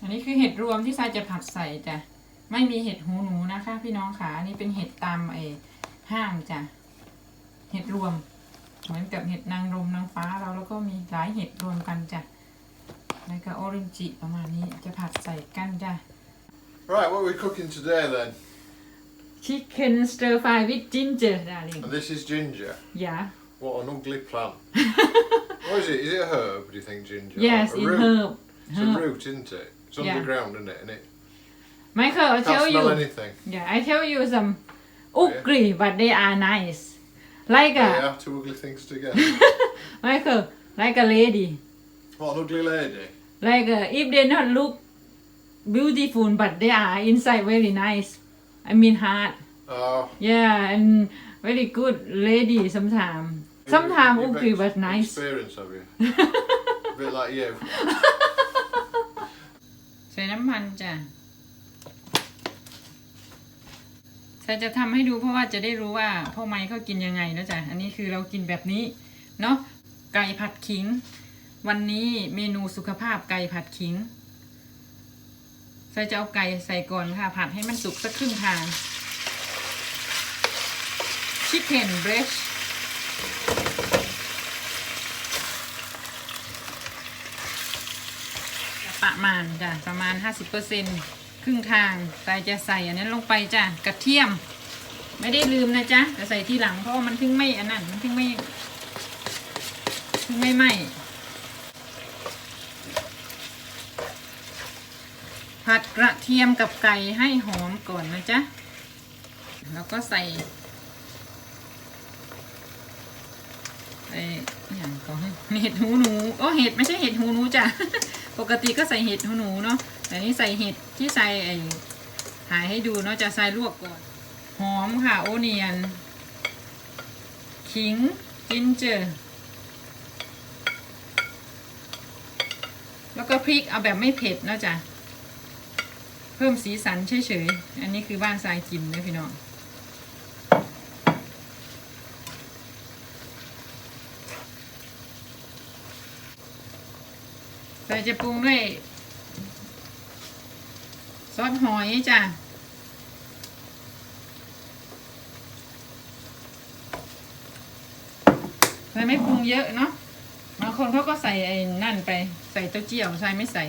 อันนี้คือเห็ดรวมที่ทรายจะผัดใส่จ้ะ ไม่มีเห็ดหูหนูนะคะ พี่น้องค่ะอันนี้เป็นเห็ดตามไอ้ห้างจ้ะ เห็ดรวม เหมือนกับเห็ดนางรมนางฟ้าเราแล้วก็มีหลายเห็ดรวมกันจ้ะ แล้วก็ออรินจิประมาณนี้จะผัดใส่กันจ้ะ Right, what are we cooking today then? Chicken stir fry with ginger darling And this is ginger. yeah What an ugly plant. what is it? Is it a herb, do you think, ginger? yes a in root. herb It's herb a root, isn't it? It's Yeah. underground, isn't it? And it Michael I can't tell smell you anything. yeah I tell you some Oh, ugly but they are nice like a Yeah, two ugly things together. Michael like a lady what an ugly lady. like uh, if they not look beautiful but they are inside very nice I mean hard Oh. yeah and very good lady sometimes sometimes you've ugly ex- but nice Experience, have you? a bit like you. ใส่น้ำมันจ้ะฉันจะทำให้ดูเพราะว่าจะได้รู้ว่าพ่อไม้เขากินยังไงนะจ๊ะอันนี้คือเรากินแบบนี้ เนาะไก่ผัดขิง วันนี้เมนูสุขภาพไก่ผัดขิงใส่จะเอาไก่ใส่ก่อนค่ะ ผัดให้มันสุกสักครึ่งทาง Chicken breast ประมาณจ้ะประมาณ 50%ครึ่งทางใส่จะใส่อันนั้นลงไปจ้ะกระเทียม ไม่ได้ลืมนะจ๊ะจะใส่ทีหลังเพราะว่ามันถึงไม่อันนั้นมันถึงไม่ถึงไม่ไหมผัดกระเทียมกับไก่ให้หอมก่อนนะจ๊ะแล้วก็ใส่ไอ้อย่างก่อเห็ดหูหนูโอ้เห็ดไม่ใช่เห็ดหูหนูจ้ะ ปกติก็ใส่เห็ดหูหนูเนาะแต่นี่ใส่เห็ดที่ใส่ไอ้ถ่ายให้ดูเนาะจะใส่ลวกก่อน หอมค่ะโอเนียน ขิงจินเจอร์แล้วก็พริกเอาแบบไม่เผ็ดเนาะจ้ะเพิ่มสีสันเฉยๆ อันนี้คือบ้านทรายกินนะพี่น้อง ใส่จะปรุงด้วยซอสหอยจ้ะใส่ไม่ปรุงเยอะเนาะบางคนเขาก็ใส่ไอ้นั่นไปใส่เต้าเจี้ยวใส่ไม่ใส่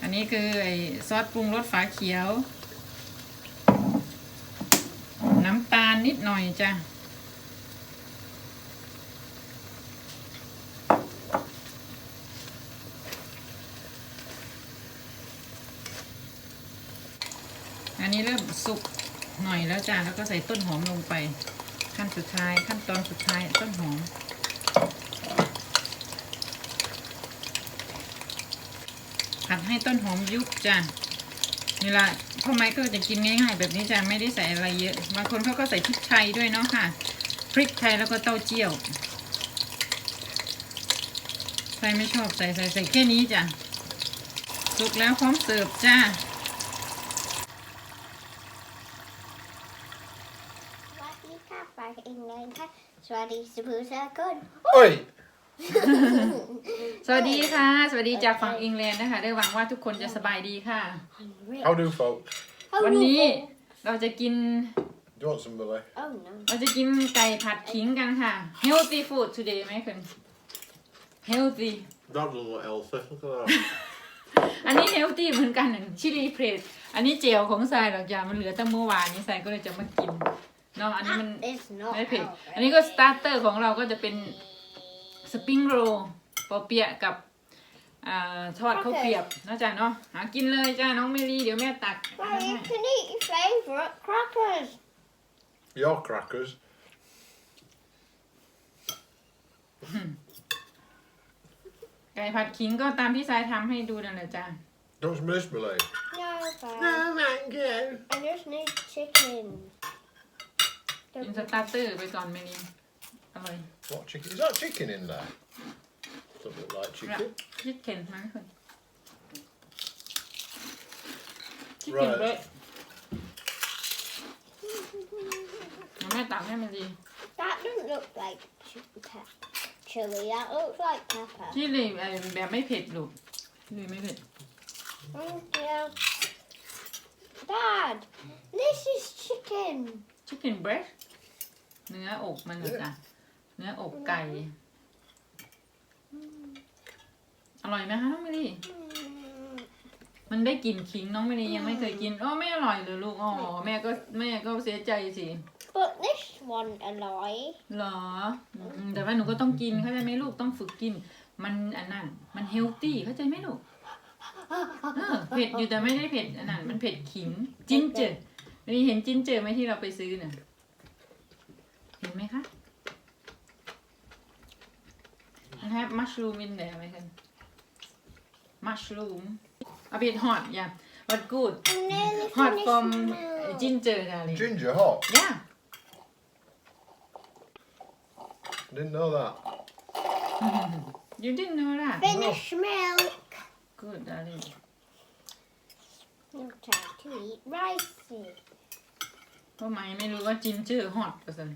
อันนี้คือไอ้ซอสปรุงรสฝาเขียว น้ำตาลนิดหน่อยจ้ะ อันนี้เริ่ม สุกหน่อยแล้วจ้ะแล้วก็ใส่ต้นหอมลงไป ขั้นสุดท้าย ขั้นตอนสุดท้ายต้นหอม ผัดให้ต้นหอมยุบจ้ะนี่ละพ่อไม้ก็จะกินง่ายๆแบบนี้จ้ะไม่ได้ใส่อะไรเยอะบางคนเขาก็ใส่พริกไทยด้วยเนาะค่ะพริกไทยแล้วก็เต้าเจี้ยวใครไม่ชอบใส่ใส่ใส่แค่นี้จ้ะสุกแล้วพร้อมเสิร์ฟจ้า สวัสดีค่ะฝากอิงเลยค่ะส วัสดีสุภาพสกุล Oi! สวัสดีค่ะ สวัสดีจากฝั่งอังกฤษนะคะได้หวังว่าทุกคนจะสบายดีค่ะ How do folk? วันนี้เราจะกิน Do you want some Billy? Oh no เราจะกินไก่ผัดขิงกันค่ะ healthy food today ไหมคุณ healthy That doesn't look healthy. Look at that. อันนี้ healthy เหมือนกันชิลีเพรสอันนี้เจลของทรายหรอกจ้ามันเหลือตั้งเมื่อวานนี้ทรายก็เลยจะมากิน เนาะอันนี้มัน That is not ไม่เผ็ด healthy อันนี้ก็สตาร์เตอร์ของเราก็จะเป็นสปริงโรปอเปียะกับอ่าทอดข้าวเกรียบเนาะจ้าเนาะหากินเลยจ้าน้องเมลี่เดี๋ยวแม่ตัก Well, you can eat your favourite crackers Your crackers. ไก่ผัดขิงก็ตามที่ทรายทำให้ดูนั่นแหละจ้า Don't you miss Billy? No thanks thank you. I just need chicken กินสตาร์เตอร์ไปก่อนเมลี่อร่อย What chicken? Is that chicken in there? Doesn't look like chicken. ชิคเก้นมั้งคุณชิคเก้น Right. เบรดแม่ตักให้มันดี That doesn't look like chi- pe- chili that looks like pepper ชิลีไอ้แบบไม่เผ็ดลูกชิลีไม่เผ็ด Thank you. Dad, this is chicken. chicken breast เนื้ออกมันเหรอจ้ะเนื้ออกไก่ อร่อยไหมคะน้องมิลลี่ Mm. มันได้กลิ่นขิงน้องมิลลี่ยังไม่เคยกินอ๋อไม่อร่อยเลยลูกอ๋อแม่ก็แม่ก็เสียใจสิ But this one alive. เหรออืมแต่ว่าหนูก็ต้องกินเข้าใจไหมลูกต้องฝึกกิน มันอันนั้นมันเฮลตี้เข้าใจไหมลูกเออเผ็ดอยู่แต่ไม่ได้เผ็ดอันนั้นมันเผ็ดขิงจินเจอร์นี่เห็นจินเจอร์ไหมที่เราไปซื้อน่ะ เห็นไหมคะมันแฮปมัชรูมอินเดไหมคะมัชรูม a bit hot yeah but good I'm nearly hot finished from now. ginger darling Ginger hot. yeah Didn't know that. you didn't know that Finish milk. good darling You try to eat rice. เพราะไหมไม่รู้ว่าจินเจอร์ฮอตก็สัน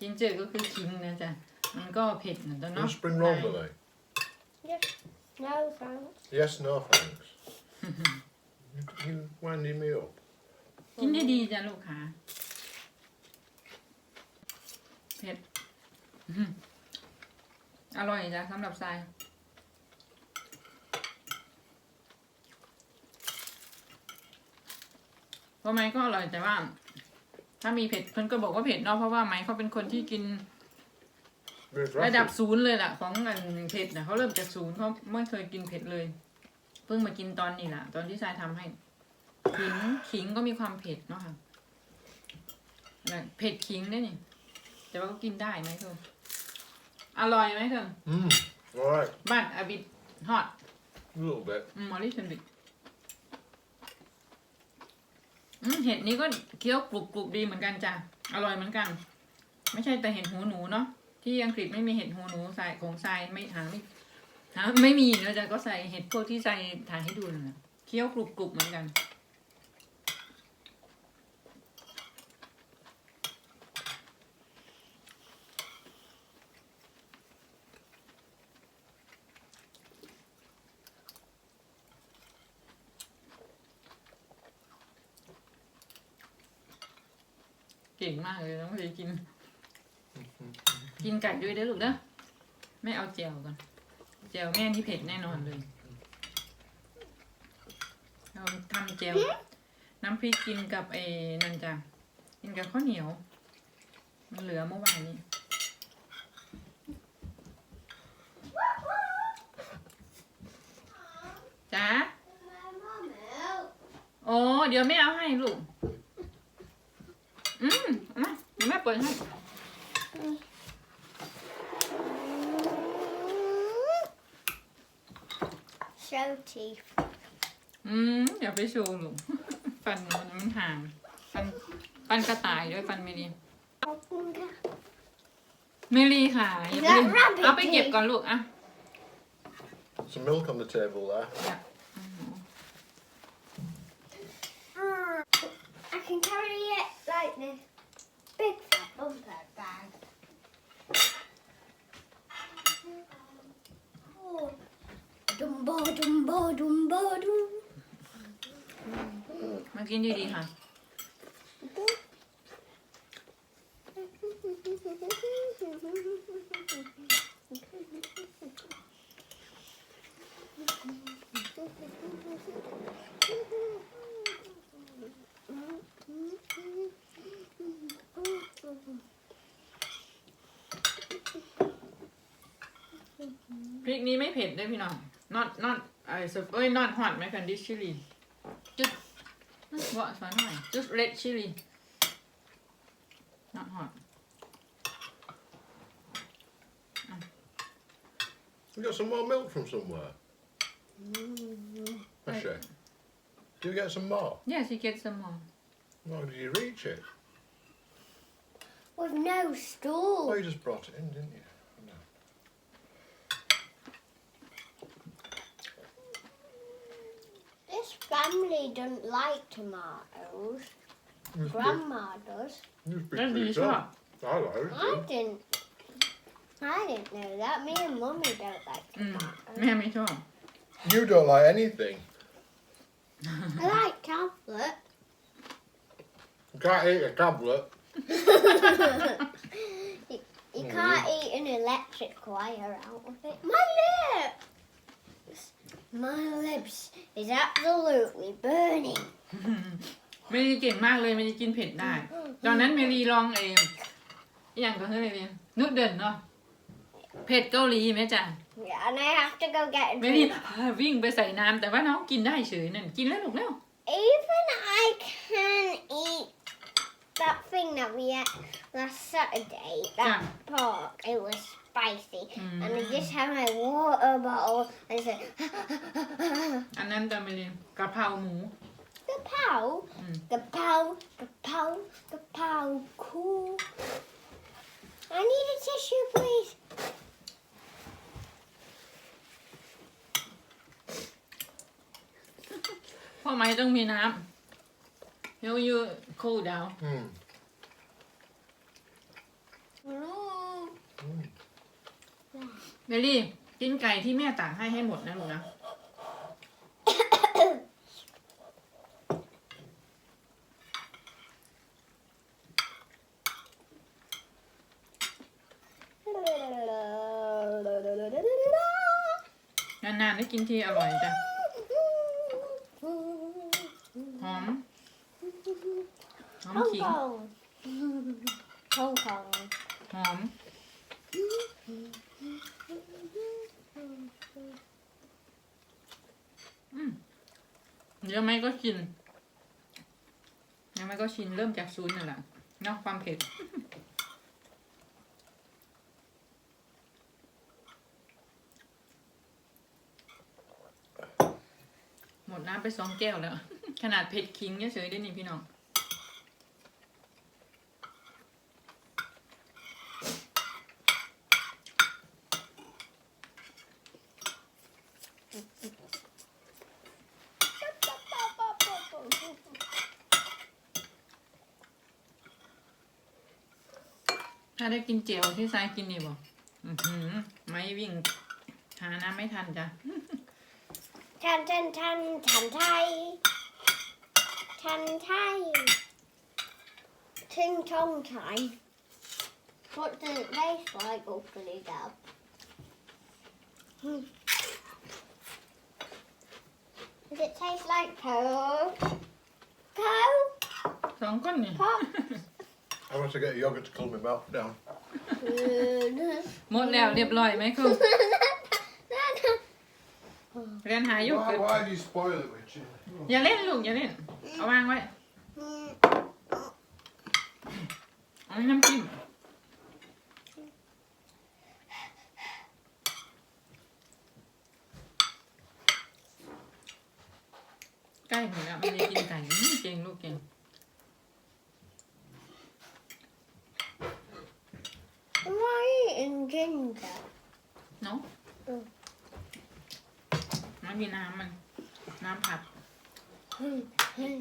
จินเจอร์ก็คือขิงนะจ๊ะ มันก็เผ็ดนะจ๊ะ No เนาะ spring roll today. No thanks. Yes, no thanks. you winding me up. กินดีๆจ้ะลูกค้าเผ็ดอื้อหืออร่อยจ้ะสำหรับทรายเพราะไม้ก็อร่อยแต่ว่า ถ้ามีเผ็ดเพิ่นก็บอกว่าเผ็ดเนาะเพราะว่าไม้เขาเป็นคนที่กิน It's ระดับ rapid. ศูนย์เลยล่ะ ของอันเผ็ดนะเขาเริ่มจากศูนย์เขาไม่เคยกินเผ็ดเลย เพิ่งมากินตอนนี้แหละตอนที่ทรายทำให้ขิงขิงก็มีความเผ็ดเนาะค่ะแบบเผ็ดขิงได้นี่แต่ว่าก็กินได้ไหมเธออร่อยไหมเธอ Mm. All right. บ้านอบิดฮอต A little bit. อืมมอริชันบิดอืม เห็ดนี้ก็เคี้ยวกรุบกรุบดีเหมือนกันจ้ะ อร่อยเหมือนกัน ไม่ใช่แต่เห็ดหูหนูเนาะ ที่อังกฤษไม่มีเห็ดหูหนูใส่ของใส่ไม่หาไม่หาไม่มีเนาะจ้ะก็ใส่เห็ดพวกที่ใส่ถ่ายให้ดูเลยเคี้ยวกรุบกรุบเหมือนกัน มากเลยน้องเลยกิน กินไก่ด้วยเด้อลูกเด้อไม่เอาเจียวก่อนเจียวแม่นี่เผ็ดแน่นอนเลยเราทำเจียวน้ำพริกกินกับไอ้นั่นจ้ะกินกับข้าวเหนียว มันเหลือเมื่อวานนี้จ้าโอ้เดี๋ยวแม่เอาให้ลูก อืมมาเดี๋ยวแม่เปิดให้ Show teeth. อืมอย่าไปโชว์ลูกฟันมันมันห่างฟันฟันกระต่ายด้วยฟันไม่ดีไม่รีค่ะอย่าไป That rabbit เอาไปเก็บก่อนลูกอะ Some milk on the table there. อย่า I can carry it like this. Big fat bumper bag. Oh. Dumbo, dumbo, dumbo, dum. มากินดีๆค่ะ ริกนี้ไม่เผ็ดด้วยพี่น้อง not not ไอ้สุเอ้ย not hot ไหมคันดิชิลีจุดว่าสอนหน่อย just red chili not hot You got some more milk from somewhere? Ashley, do you get some more? yes you get some more How did you reach it? With no Oh, stool. you just brought it in, didn't you? Family don't like tomatoes. Grandma does. You speak Then you I like. I didn't. I didn't know that. Me and Mummy don't like Mm. tomatoes. Yeah, me too. You don't like anything. I like tablet. Can't eat a tablet. you, you can't eat an electric wire out of it. My lip! My lips is absolutely burning. เมลีเก่งมากเลยเมลีกินเผ็ดได้ ตอนนั้นเมลีลองเองอหย่างก็เฮ้ยเมลีนุดเดินเนาะเผ็ดเกาหลีไหมจ๊ะ Yeah, and I have to go get a เมลี drink. วิ่งไปใส่น้ำแต่ว่าน้องกินได้เฉยนั่นกินแล้วลูกแล้ว Even I can eat that thing that we ate last Saturday, that pork. It was spicy. Mm. And I just had my water bottle and said, อันนั้นจะเมลีกะเพราหมู Kapow, Mm. kapow, kapow, kapow, cool. I need a tissue, please. พ่อไม้ต้องมีน้ำ Help you cool down Mm. Mm. เมลี่ กินไก่ที่แม่ตากให้ให้หมดนะลูกนะ นานๆได้กินทีอร่อยจ้ะ หอม หอม Hong ขิง Kong. Hong Kong. หอมอืม เดี๋ยวไม่ก็ชินเดี๋ยวไม่ก็ชินเริ่มจากศูนย์นั่นแหละเนาะความเผ็ดหมดน้ำไปสองแก้วแล้ว ขนาดเผ็ดคิงเฉยๆได้นี่พี่น้อง ถ้า ได้กินเจียวที่ทรายกินนี่บ่อื้อหือไม่วิ่งหาน้ำไม่ทันจ้ะ Tan tan tan tan thai. Tan thai. Ting tong time. What does it taste like? Open it up. Hmm. Does it taste like coke? Coke? สองก้นนี่ Pop? I want to get yogurt to cool my mouth down. หมดแล้วเรียบร้อยไหมครูเรียนหาโย Why, เกิร์ต why do you spoil it with chili? อย่าเล่นลูกอย่าเล่น เอาวางไว้เอาน้ำจิ้ม ใกล้หมดแล้วไม่ได้กินไก่อื้อเก่งลูกเก่ง No? Oh. Nó hmm. hmm.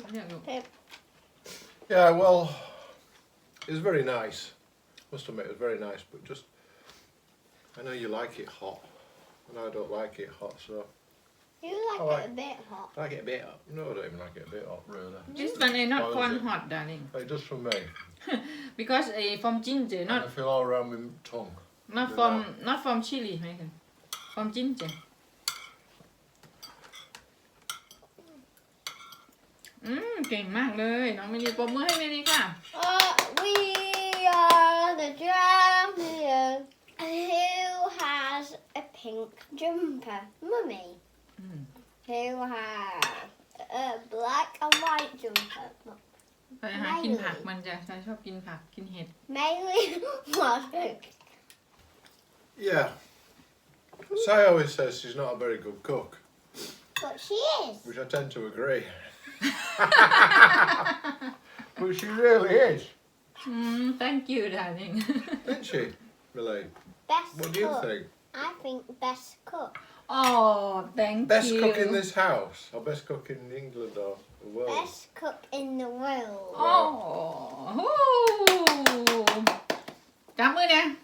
Yeah, well, it's very nice. Must admit, it was very nice, but just, I know you like it hot, and I don't like it hot, so. You like, like it a bit hot. I like it a bit hot. No, I don't even like it a bit hot, really. Just when it's not quite hot, darling. It does for me. because uh, from ginger, not. And I feel all around my tongue. Not Good from enough. not from chili ไหมกัน from ginger อืมเก่งมากเลยน้องเมลีปรบมือให้เมลีค่ะ Uh, we are the champions. Who has a pink jumper? Mummy. Mm. Who has a black and white jumper? ไปหากินผักมันจะฉันชอบกินผักกินเห็ด Mainly what? Yeah. Sai always says she's not a very good cook, But she is. which I tend to agree. but she really is, Mm, thank you, darling. Didn't she, Millie? Best What do you cook. think? I think best cook. oh, thank Best you. cook in this house, or best cook in England or the world? Best cook in the world. Oh, hú. cảm ơn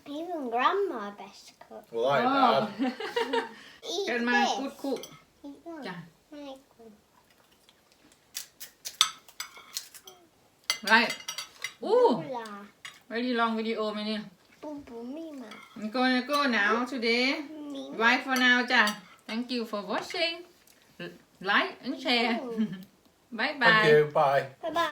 grandma best cook. Well, I oh. Eat this. good cook. Yeah. Right. Ooh, Bula. very long video ไหมเนี่ย Boo boo. I'm gonna go now today. Bye for now ja. Thank you for watching. Like and share. bye bye. Thank you. Bye. Bye bye.